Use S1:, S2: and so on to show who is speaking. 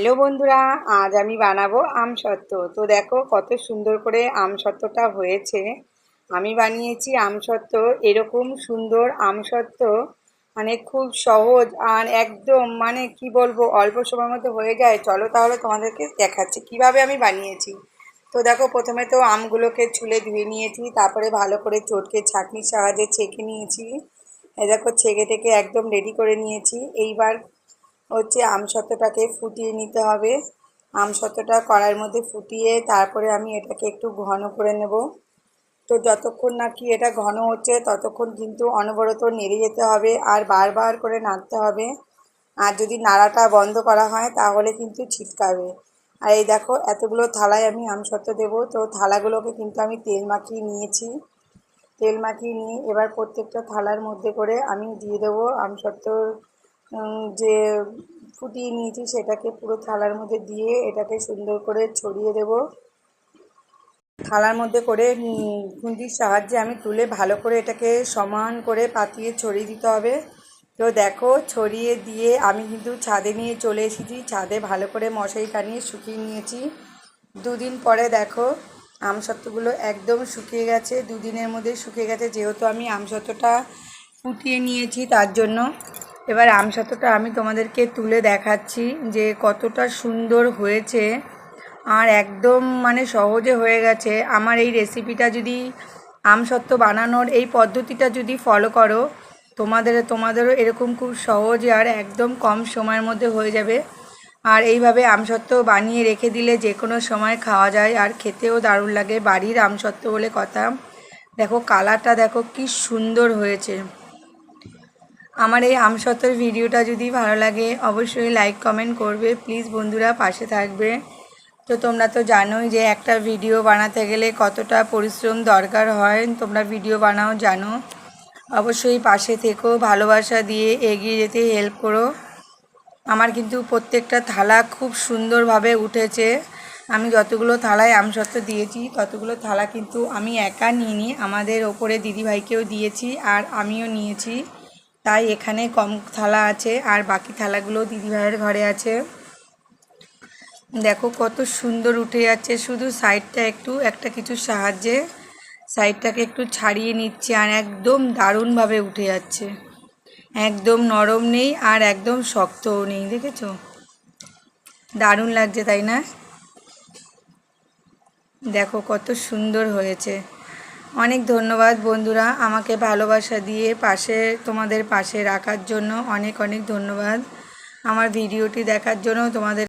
S1: Hello বন্ধুরা, আজ আমি বানাবো আম সত্ত্ব। তো দেখো কত সুন্দর করে আম সত্ত্বটা হয়েছে। আমি বানিয়েছি আম সত্ত্ব, এরকম সুন্দর আম সত্ত্ব মানে খুব সহজ আর একদম মানে কি বলব, অল্প সময়ের মধ্যে হয়ে যায়। চলো তাহলে তোমাদেরকে দেখাচ্ছি কীভাবে আমি বানিয়েছি। তো দেখো, প্রথমে তো আমগুলোকে ছুলে ধুয়ে নিয়েছি, তারপরে ভালো করে চটকে ছাঁকনির সাহায্যে ছেঁকে নিয়েছি। দেখো, ছেঁকে টেকে একদম রেডি করে নিয়েছি। এইবার হচ্ছে আমসত্ত্বটাকে ফুটিয়ে নিতে হবে। আমসত্ত্বটা কড়াইয়ের মধ্যে ফুটিয়ে তারপরে আমি এটাকে একটু ঘন করে নেব। তো যতক্ষণ না কি এটা ঘন হচ্ছে, ততক্ষণ কিন্তু অনবরত নেড়ে যেতে হবে আর বারবার করে নাড়তে হবে। আর যদি নাড়াটা বন্ধ করা হয়, তাহলে কিন্তু ছিটকাবে। আর এই দেখো, এতগুলো থালায় আমি আমসত্ত্ব দেবো। তো থালাগুলোকে কিন্তু আমি তেল মাখিয়ে নিয়েছি। তেল মাখিয়ে নিয়ে এবার প্রত্যেকটা থালার মধ্যে করে আমি দিয়ে দেবো আমসত্ত্বর যে ফুটিয়ে নিয়েছি সেটাকে পুরো থালার মধ্যে দিয়ে এটাকে সুন্দর করে ছড়িয়ে দেব। থালার মধ্যে করে খুন্তির সাহায্যে আমি তুলে ভালো করে এটাকে সমান করে পাতিয়ে ছড়িয়ে দিতে হবে। তো দেখো, ছড়িয়ে দিয়ে আমি কিন্তু ছাদে নিয়ে চলে এসেছি। ছাদে ভালো করে মশারি টানিয়ে শুকিয়ে নিয়েছি। দুদিন পরে দেখো, আমসত্ত্বগুলো একদম শুকিয়ে গেছে। দুদিনের মধ্যে শুকিয়ে গেছে, যেহেতু আমি আমসত্ত্বটা ফুটিয়ে নিয়েছি তার জন্য। এবার আমসত্ত্বটা আমি তোমাদেরকে তুলে দেখাচ্ছি যে কতটা সুন্দর হয়েছে। আর একদম মানে সহজে হয়ে গেছে। আমার এই রেসিপিটা যদি আমসত্ত্ব বানানোর এই পদ্ধতিটা যদি ফলো করো, তোমাদের, তোমাদেরও এরকম খুব সহজে আর একদম কম সময়ের মধ্যে হয়ে যাবে। আর এইভাবে আমসত্ত্ব বানিয়ে রেখে দিলে যে কোনো সময় খাওয়া যায়। আর খেতেও দারুণ লাগে। বাড়ির আমসত্ত্ব বলে কথা। দেখো কালারটা দেখো কি সুন্দর হয়েছে। আমার এই আমসত্ত্বর ভিডিওটা যদি ভালো লাগে, অবশ্যই লাইক কমেন্ট করবে। প্লিজ বন্ধুরা, পাশে থাকবে। তো তোমরা তো জানোই যে একটা ভিডিও বানাতে গেলে কতটা পরিশ্রম দরকার হয়। তোমরা ভিডিও বানাও, জানো। অবশ্যই পাশে থেকো, ভালোবাসা দিয়ে এগিয়ে যেতে হেল্প করো। আমার কিন্তু প্রত্যেকটা থালা খুব সুন্দরভাবে উঠেছে। আমি যতগুলো থালায় আমসত্ত্ব দিয়েছি, ততগুলো থালা কিন্তু আমি একা নিইনি। আমাদের ওপরে দিদিভাইকেও দিয়েছি আর আমিও নিয়েছি। তাই এখানে কম থালা আছে, আর বাকি থালাগুলো দিদিভাইয়ের ঘরে আছে। দেখো কত সুন্দর উঠে যাচ্ছে, শুধু সাইডটা একটু, একটা কিছু সাহায্যে সাইডটাকে একটু ছাড়িয়ে নিচ্ছে আর একদম দারুণভাবে উঠে যাচ্ছে। একদম নরম নেই আর একদম শক্তও নেই, দেখেছ? দারুণ লাগছে, তাই না? দেখো কত সুন্দর হয়েছে। অনেক ধন্যবাদ বন্ধুরা, আমাকে ভালোবাসা দিয়ে পাশে, তোমাদের পাশে রাখার জন্য অনেক অনেক ধন্যবাদ। আমার ভিডিওটি দেখার জন্য তোমাদের